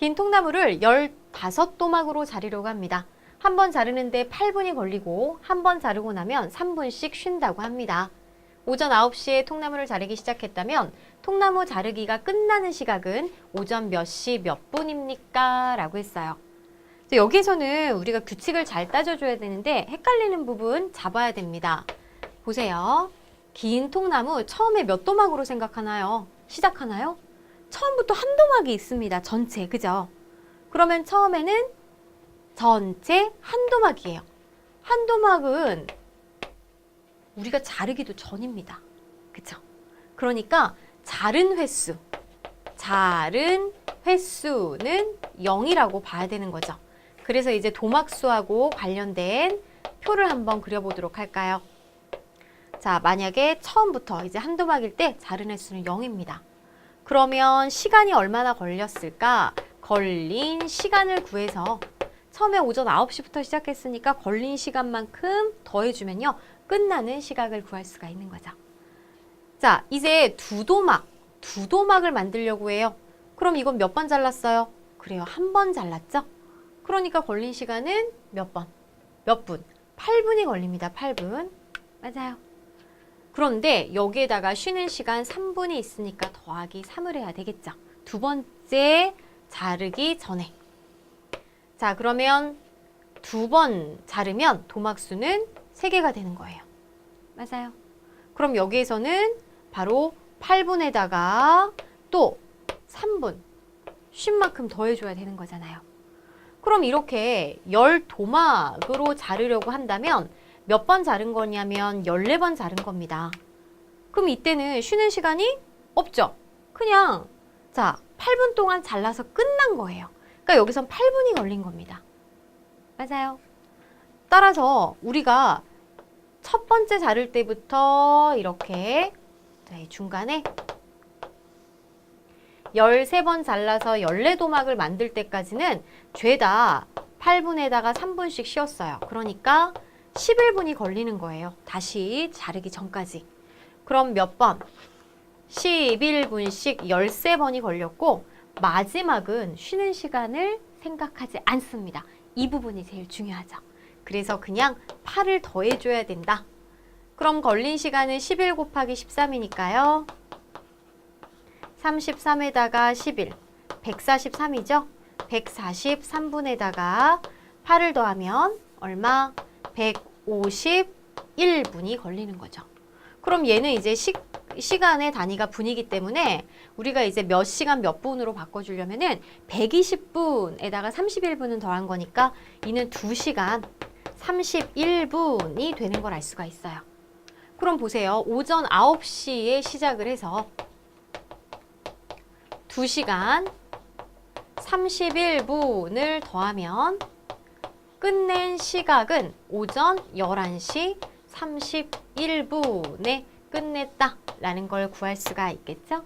긴 통나무를 15도막으로 자르려고 합니다. 한 번 자르는데 8분이 걸리고 한 번 자르고 나면 3분씩 쉰다고 합니다. 오전 9시에 통나무를 자르기 시작했다면 통나무 자르기가 끝나는 시각은 오전 몇 시 몇 분입니까? 라고 했어요. 여기서는 우리가 규칙을 잘 따져줘야 되는데 헷갈리는 부분 잡아야 됩니다. 보세요. 긴 통나무 처음에 몇 도막으로 생각하나요? 시작하나요? 처음부터 한 도막이 있습니다. 전체, 그죠? 그러면 처음에는 전체 한 도막이에요. 한 도막은 우리가 자르기도 전입니다. 그쵸? 그러니까 자른 횟수, 자른 횟수는 0이라고 봐야 되는 거죠. 그래서 이제 도막수하고 관련된 표를 한번 그려보도록 할까요? 자, 만약에 처음부터 이제 한 도막일 때 자른 횟수는 0입니다. 그러면 시간이 얼마나 걸렸을까? 걸린 시간을 구해서 처음에 오전 9시부터 시작했으니까 걸린 시간만큼 더해주면요. 끝나는 시각을 구할 수가 있는 거죠. 자, 이제 두 도막, 두 도막을 만들려고 해요. 그럼 이건 몇 번 잘랐어요? 그래요. 한 번 잘랐죠? 그러니까 걸린 시간은 몇 번? 몇 분? 8분이 걸립니다. 8분. 맞아요. 그런데 여기에다가 쉬는 시간 3분이 있으니까 더하기 3을 해야 되겠죠. 두 번째 자르기 전에. 자, 그러면 두 번 자르면 도막수는 3개가 되는 거예요. 맞아요. 그럼 여기에서는 바로 8분에다가 또 3분 쉰 만큼 더해줘야 되는 거잖아요. 그럼 이렇게 열 도막으로 자르려고 한다면 몇 번 자른 거냐면 14번 자른 겁니다. 그럼 이때는 쉬는 시간이 없죠. 그냥 자 8분 동안 잘라서 끝난 거예요. 그러니까 여기선 8분이 걸린 겁니다. 맞아요. 따라서 우리가 첫 번째 자를 때부터 이렇게 중간에 13번 잘라서 14도막을 만들 때까지는 죄다 8분에다가 3분씩 쉬었어요. 그러니까 11분이 걸리는 거예요. 다시 자르기 전까지. 그럼 몇 번? 11분씩 13번이 걸렸고 마지막은 쉬는 시간을 생각하지 않습니다. 이 부분이 제일 중요하죠. 그래서 그냥 8을 더해줘야 된다. 그럼 걸린 시간은 11 곱하기 13이니까요. 33에다가 11, 143이죠? 143분에다가 8을 더하면 얼마? 151분이 걸리는 거죠. 그럼 얘는 이제 시, 시간의 단위가 분이기 때문에 우리가 이제 몇 시간 몇 분으로 바꿔주려면은 120분에다가 31분은 더한 거니까 이는 2시간 31분이 되는 걸 알 수가 있어요. 그럼 보세요. 오전 9시에 시작을 해서 2시간 31분을 더하면 끝낸 시각은 오전 11시 31분에 끝냈다 라는 걸 구할 수가 있겠죠?